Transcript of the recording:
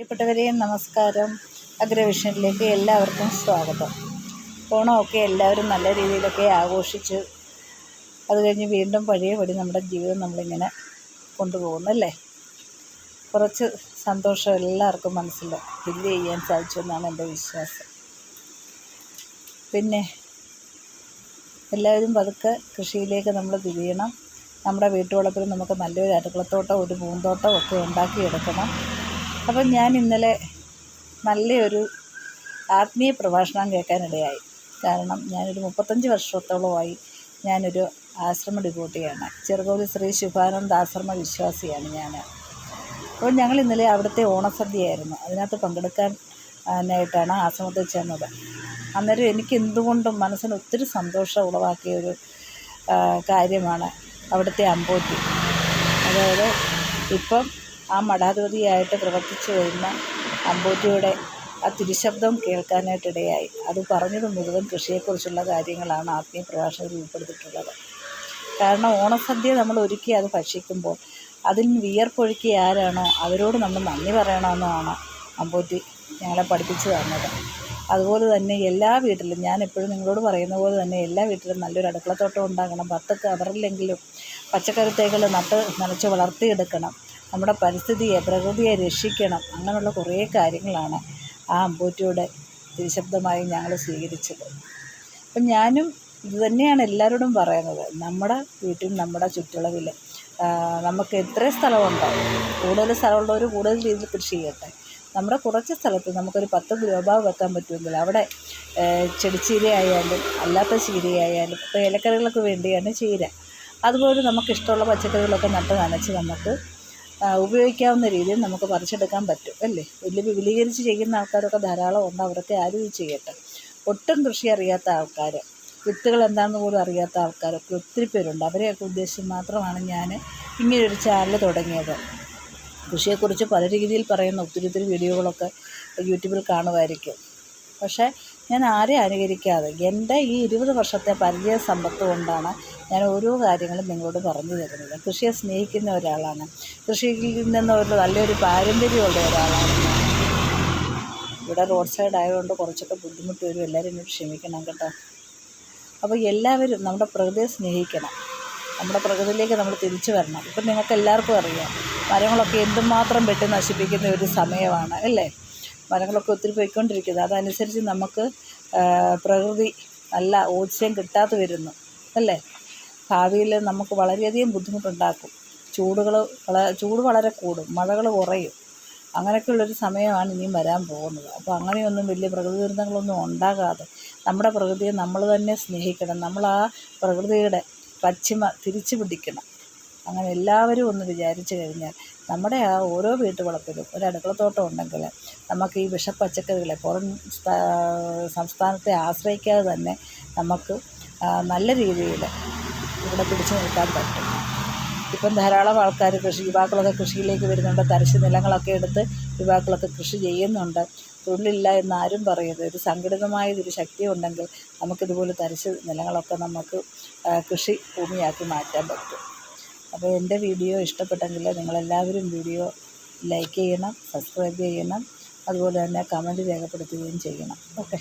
പ്രിയപ്പെട്ടവരെയും നമസ്കാരം. അഗ്രവിഷനിലേക്ക് എല്ലാവർക്കും സ്വാഗതം. ഓണമൊക്കെ എല്ലാവരും നല്ല രീതിയിലൊക്കെ ആഘോഷിച്ച് അത് കഴിഞ്ഞ് വീണ്ടും പഴയപടി നമ്മുടെ ജീവിതം നമ്മളിങ്ങനെ കൊണ്ടുപോകുന്നല്ലേ കുറച്ച് സന്തോഷം എല്ലാവർക്കും മനസ്സിൽ ഫില്ല് ചെയ്യാൻ സാധിച്ചു എന്നാണ് എന്റെ വിശ്വാസം. പിന്നെ എല്ലാവരും പതുക്കെ കൃഷിയിലേക്ക് നമ്മൾ തിരിയണം നമ്മുടെ വീട്ടുവളപ്പിൽ നമുക്ക് നല്ലൊരു അടുക്കളത്തോട്ടം ഒരു പൂന്തോട്ടം ഒക്കെ ഉണ്ടാക്കിയെടുക്കണം. അപ്പം ഞാൻ ഇന്നലെ നല്ലൊരു ആത്മീയ പ്രഭാഷണം കേൾക്കാനിടയായി. കാരണം ഞാനൊരു മുപ്പത്തഞ്ച് വർഷത്തോളമായി ഞാനൊരു ആശ്രമ ഡിപ്യൂട്ടിയാണ് ചെറുകോവിൽ ശ്രീ ശുഭാനന്ദ ആശ്രമ വിശ്വാസിയാണ് ഞാൻ. അപ്പോൾ ഞങ്ങൾ ഇന്നലെ അവിടുത്തെ ഓണസദ്യയായിരുന്നു. അതിനകത്ത് പങ്കെടുക്കാൻ ആയിട്ടാണ് ആശ്രമത്തിൽ ചെന്നത്. അന്നേരം എനിക്ക് എന്തുകൊണ്ടും മനസ്സിന് ഒത്തിരി സന്തോഷം ഉളവാക്കിയ ഒരു കാര്യമാണ് അവിടുത്തെ അമ്പോറ്റി. അതായത് ഇപ്പം ആ മഠാധിപതിയായിട്ട് പ്രവർത്തിച്ചു വരുന്ന അമ്പൂറ്റിയുടെ ആ തിരുശബ്ദം കേൾക്കാനായിട്ടിടയായി. അത് പറഞ്ഞത് മുഴുവൻ കൃഷിയെക്കുറിച്ചുള്ള കാര്യങ്ങളാണ് ആത്മീയ പ്രഭാഷണത്തിൽ ഉൾപ്പെടുത്തിയിട്ടുള്ളത്. കാരണം ഓണസദ്യ നമ്മൾ ഒരുക്കി അത് ഭക്ഷിക്കുമ്പോൾ അതിൽ വിയർപ്പൊഴുക്കിയ ആരാണോ അവരോട് നമ്മൾ നന്ദി പറയണമെന്നാണ് അമ്പൂറ്റി ഞങ്ങളെ പഠിപ്പിച്ചു തന്നത്. അതുപോലെ തന്നെ എല്ലാ വീട്ടിലും ഞാൻ എപ്പോഴും നിങ്ങളോട് പറയുന്ന പോലെ തന്നെ എല്ലാ വീട്ടിലും നല്ലൊരു അടുക്കളത്തോട്ടം ഉണ്ടാകണം. പത്ത് കവറിലെങ്കിലും പച്ചക്കറിത്തേകൾ തൈകൾ നട്ട് നനച്ച് വളർത്തിയെടുക്കണം. നമ്മുടെ പരിസ്ഥിതിയെ പ്രകൃതിയെ രക്ഷിക്കണം. അങ്ങനെയുള്ള കുറേ കാര്യങ്ങളാണ് ആ അമ്പൂറ്റിയുടെ നിശബ്ദമായി ഞങ്ങൾ സ്വീകരിച്ചത്. അപ്പം ഞാനും ഇത് തന്നെയാണ് എല്ലാവരോടും പറയുന്നത്. നമ്മുടെ വീട്ടിൽ നമ്മുടെ ചുറ്റളവിൽ നമുക്ക് എത്ര സ്ഥലമുണ്ടോ കൂടുതൽ സ്ഥലമുള്ളവർ കൂടുതൽ രീതിയിൽ കൃഷി ചെയ്യട്ടെ. നമ്മുടെ കുറച്ച് സ്ഥലത്ത് നമുക്കൊരു പത്ത് ഗ്രോബാഗ് വെക്കാൻ പറ്റുമെങ്കിൽ അവിടെ ചെടിച്ചീരയായാലും അല്ലാത്ത ചീരയായാലും ഇപ്പോൾ ഇലക്കറികൾക്ക് വേണ്ടിയാണ് ചീര. അതുപോലെ നമുക്കിഷ്ടമുള്ള പച്ചക്കറികളൊക്കെ നട്ട് നനച്ച് നമുക്ക് ഉപയോഗിക്കാവുന്ന രീതിയിൽ നമുക്ക് പറിച്ചെടുക്കാൻ പറ്റും അല്ലേ? വലിയ വിപുലീകരിച്ച് ചെയ്യുന്ന ആൾക്കാരൊക്കെ ധാരാളം ഉണ്ട് അവരൊക്കെ ആരും ഇത് ചെയ്യട്ടെ. ഒട്ടും കൃഷി അറിയാത്ത ആൾക്കാർ വിത്തുകൾ എന്താണെന്ന് പോലും അറിയാത്ത ആൾക്കാരൊക്കെ ഒത്തിരി പേരുണ്ട്. അവരെയൊക്കെ ഉദ്ദേശിച്ച് മാത്രമാണ് ഞാൻ ഇങ്ങനെയൊരു ചാനൽ തുടങ്ങിയത്. കൃഷിയെക്കുറിച്ച് പല രീതിയിൽ പറയുന്ന ഒത്തിരി ഒത്തിരി വീഡിയോകളൊക്കെ യൂട്യൂബിൽ കാണുമായിരിക്കും. പക്ഷേ ഞാൻ ആരെ അനുകരിക്കാതെ എന്റെ ഈ ഇരുപത് വർഷത്തെ പരിചയ സമ്പത്ത് കൊണ്ടാണ് ഞാൻ ഓരോ കാര്യങ്ങളും നിങ്ങളോട് പറഞ്ഞു തരുന്നത്. കൃഷിയെ സ്നേഹിക്കുന്ന ഒരാളാണ്. കൃഷിയിൽ നിന്ന് ഒരു നല്ലൊരു പാരമ്പര്യമുള്ള ഒരാളാണ് ഇവിടെ റോഡ് സൈഡ് ആയതുകൊണ്ട് കുറച്ചൊക്കെ ബുദ്ധിമുട്ട് വരും. എല്ലാവരും എന്നോട് ക്ഷമിക്കണം കേട്ടോ. അപ്പോൾ എല്ലാവരും നമ്മുടെ പ്രകൃതിയെ സ്നേഹിക്കണം. നമ്മുടെ പ്രകൃതിയിലേക്ക് നമ്മൾ തിരിച്ചു വരണം. ഇപ്പം നിങ്ങൾക്ക് എല്ലാവർക്കും അറിയാം മരങ്ങളൊക്കെ എന്തുമാത്രം വെട്ടി നശിപ്പിക്കുന്ന ഒരു സമയമാണ് അല്ലേ? മരങ്ങളൊക്കെ ഒത്തിരി പോയിക്കൊണ്ടിരിക്കുന്നത്. അതനുസരിച്ച് നമുക്ക് പ്രകൃതി നല്ല ഓക്സിജൻ കിട്ടാതെ വരുന്നു. അല്ലേ? ഭാവിയിൽ നമുക്ക് വളരെയധികം ബുദ്ധിമുട്ടുണ്ടാക്കും. ചൂടുകൾ ചൂട് വളരെ കൂടും. മഴകൾ കുറയും. അങ്ങനെയൊക്കെയുള്ളൊരു സമയമാണ് ഇനിയും വരാൻ പോകുന്നത്. അപ്പോൾ അങ്ങനെയൊന്നും വലിയ പ്രകൃതി ദുരന്തങ്ങളൊന്നും ഉണ്ടാകാതെ നമ്മുടെ പ്രകൃതിയെ നമ്മൾ തന്നെ സ്നേഹിക്കണം. നമ്മൾ ആ പ്രകൃതിയുടെ പശ്ചിമ തിരിച്ചു പിടിക്കണം. അങ്ങനെ എല്ലാവരും ഒന്ന് വിചാരിച്ചു കഴിഞ്ഞാൽ നമ്മുടെ ആ ഓരോ വീട്ടുവളപ്പിലും ഒരു അടുക്കളത്തോട്ടം ഉണ്ടെങ്കിൽ നമുക്ക് ഈ വിഷപ്പച്ചക്കറികളെ പുറം സ്ഥാ- സംസ്ഥാനത്തെ ആശ്രയിക്കാതെ തന്നെ നമുക്ക് നല്ല രീതിയിൽ ഇവിടെ പിടിച്ചു നിൽക്കാൻ പറ്റും. ഇപ്പം ധാരാളം ആൾക്കാർ കൃഷി യുവാക്കളൊക്കെ കൃഷിയിലേക്ക് വരുന്നുണ്ട്. തരശ് നിലങ്ങളൊക്കെ എടുത്ത് യുവാക്കളൊക്കെ കൃഷി ചെയ്യുന്നുണ്ട്. തൊഴിലില്ല എന്ന് ആരും പറയരുത്. ഒരു സംഘടിതമായതൊരു ശക്തി ഉണ്ടെങ്കിൽ നമുക്കിതുപോലെ തരശ് നിലങ്ങളൊക്കെ നമുക്ക് കൃഷി ഭൂമിയാക്കി മാറ്റാൻ പറ്റും. അപ്പോൾ എന്റെ വീഡിയോ ഇഷ്ടപ്പെട്ടെങ്കിൽ നിങ്ങളെല്ലാവരും വീഡിയോ ലൈക്ക് ചെയ്യണം സബ്സ്ക്രൈബ് ചെയ്യണം അതുപോലെ തന്നെ കമന്റ് രേഖപ്പെടുത്തുകയും ചെയ്യണം. ഓക്കെ.